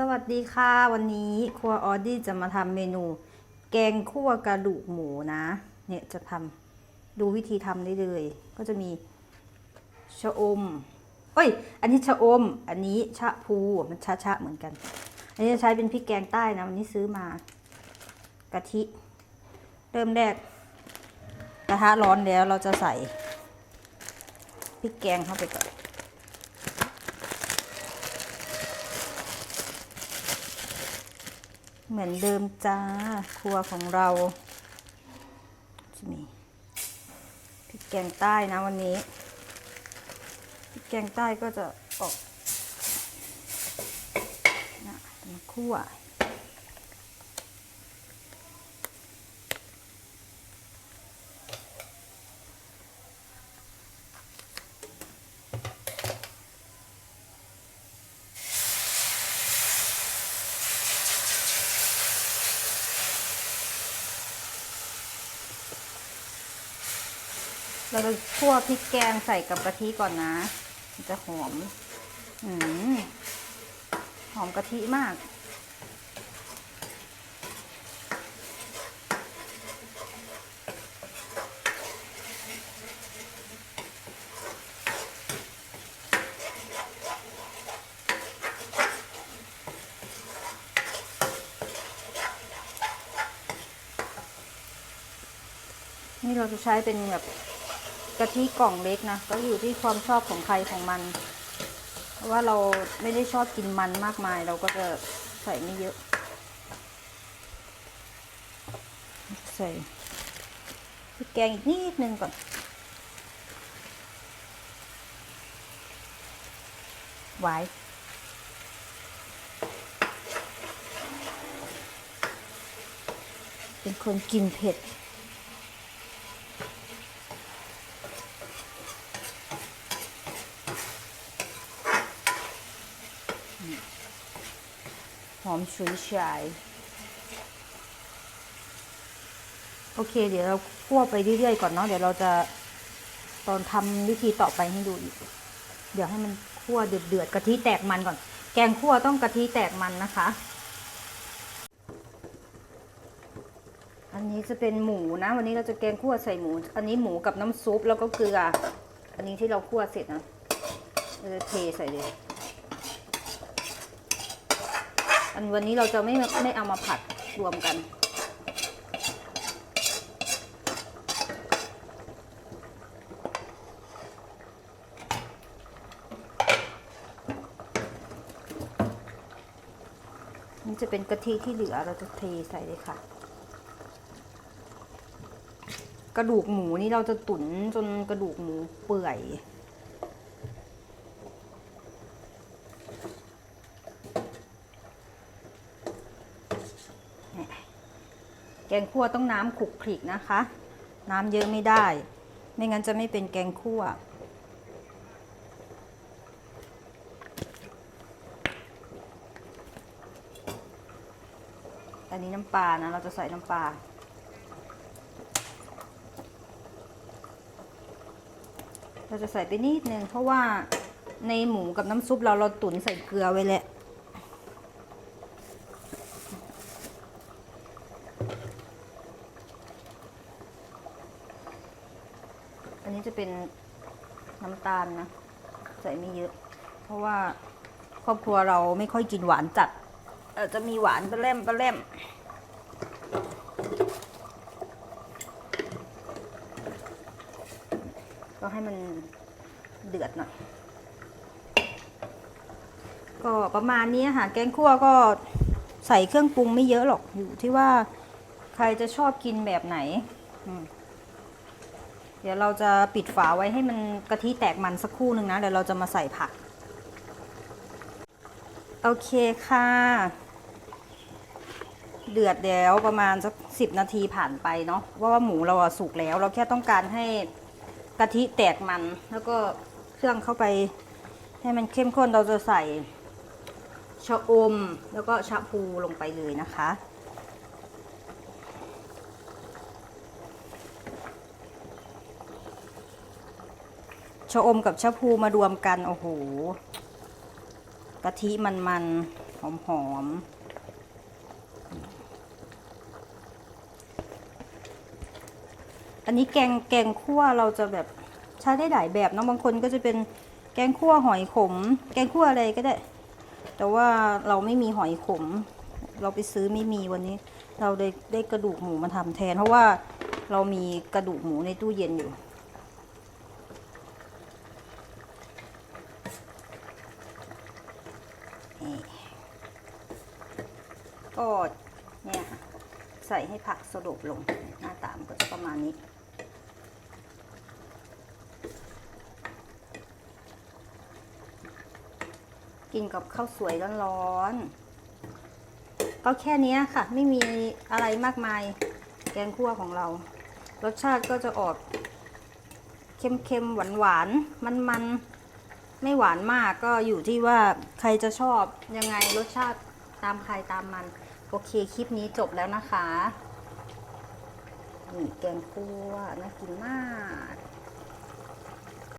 สวัสดีค่ะวันนี้ครัวออดี้จะมาทำเมนู แกงคั่วกระดูกหมูนะ เนี่ยจะทำดูวิธีทำได้เลย ก็จะมีชะอมเอ้ย อันนี้ชะอม อันนี้ชะพูมันชะชะเหมือนกัน อันนี้จะใช้เป็นพริกแกงใต้นะวันนี้ซื้อมากะทิ เริ่มแรกกระทะร้อนแล้วเราจะใส่พริกแกงเข้าไปก่อน เหมือนเดิมจ้า ครัวของเราจะมีพริกแกงใต้นะวันนี้พริกแกงใต้ก็จะออกนะมาคั่ว เราจะคั่วพริกแกงใส่กับกะทิก่อนนะ มันจะหอม อืมหอมกะทิมาก นี่เราจะใช้เป็นแบบ กะทิกล่องเล็กนะ ก็อยู่ที่ความชอบของใครของมัน เพราะว่าเราไม่ได้ชอบกินมันมากมาย เราก็จะใส่ไม่เยอะ ใส่พริกแกงอีกนิดนึงก่อน ไว้เป็นคนกินเผ็ด อมฉุยฉายโอเค เดี๋ยวเราคั่วไปเรื่อยๆก่อนเนาะเดี๋ยวเราจะตอนทำวิธีต่อไปให้ดูอีก เดี๋ยวให้มันคั่วเดือดๆกะทิแตกมันก่อน แกงคั่วต้องกะทิแตกมันนะคะ อันนี้จะเป็นหมูนะ วันนี้เราจะแกงคั่วใส่หมู อันนี้หมูกับน้ำซุปแล้วก็เกลือ อันนี้ที่เราคั่วเสร็จนะเราจะเทใส่เลย อันวันนี้เราจะไม่ไม่เอามาผัดรวมกัน นี่จะเป็นกะทิที่เหลือเราจะเทใส่เลยค่ะ กระดูกหมูนี่เราจะตุ๋นจนกระดูกหมูเปื่อย แกงคั่วต้องน้ำขลุกขลิกนะคะ น้ำเยอะไม่ได้ ไม่งั้นจะไม่เป็นแกงคั่ว อันนี้น้ำปลานะ เราจะใส่น้ำปลาเราจะใส่ไปนิดนึงเพราะว่าในหมูกับน้ำซุปเราเราตุ๋นใส่เกลือไว้แล้ว อันนี้จะเป็นน้ำตาลนะ ใส่ไม่เยอะ เพราะว่าครอบครัวเราไม่ค่อยกินหวานจัดออจจะมีหวานปลาแรมปลาแรมก็ให้มันเดือดหน่อยก็ประมาณนี้ค่ะแกงคั่วก็ใส่เครื่องปรุงไม่เยอะหรอกอยู่ที่ว่าใครจะชอบกินแบบไหน อืม ดี๋ยวเราจะปิดฝาไว้ให้มันกะทิแตกมันสักครู่หนึ่งนะเดี๋ยวเราจะมาใส่ผัก โอเคค่ะ เดือดแล้วประมาณสักสิบนาทีผ่านไปเนาะเพราะว่าหมูเราอะสุกแล้ว เราแค่ต้องการให้กะทิแตกมัน แล้วก็เครื่องเข้าไปให้มันเข้มข้นเราจะใส่ชะอมแล้วก็ชะพูลงไปเลยนะคะะอมกับชะพูมารวมกัน โอ้โหกะทิมันๆหอมหอมอันนี้แกงแกงคั่วเราจะแบบใช้ได้หลายแบบเนะบางคนก็จะเป็นแกงคั่วหอยขม แกงคั่วอะไรก็ได้ แต่ว่าเราไม่มีหอยขม เราไปซื้อไม่มีวันนี้ เราได้ได้กระดูกหมูมาทำแทน เพราะว่าเรามีกระดูกหมูในตู้เย็นอยู่ ก็เนี่ยค่ะใส่ให้ผักสลบลง หน้าตามก็จะประมาณนี้ กินกับข้าวสวยร้อนๆก็แค่นี้ค่ะ ไม่มีอะไรมากมายแกงคั่วของเรา รสชาติก็จะออกเค็มๆหวานๆมันๆ ไม่หวานมากก็อยู่ที่ว่าใครจะชอบยังไงรสชาติตามใครตามมัน โอเค คลิปนี้จบแล้วนะคะนี่แกงคั่วน่ากินมาก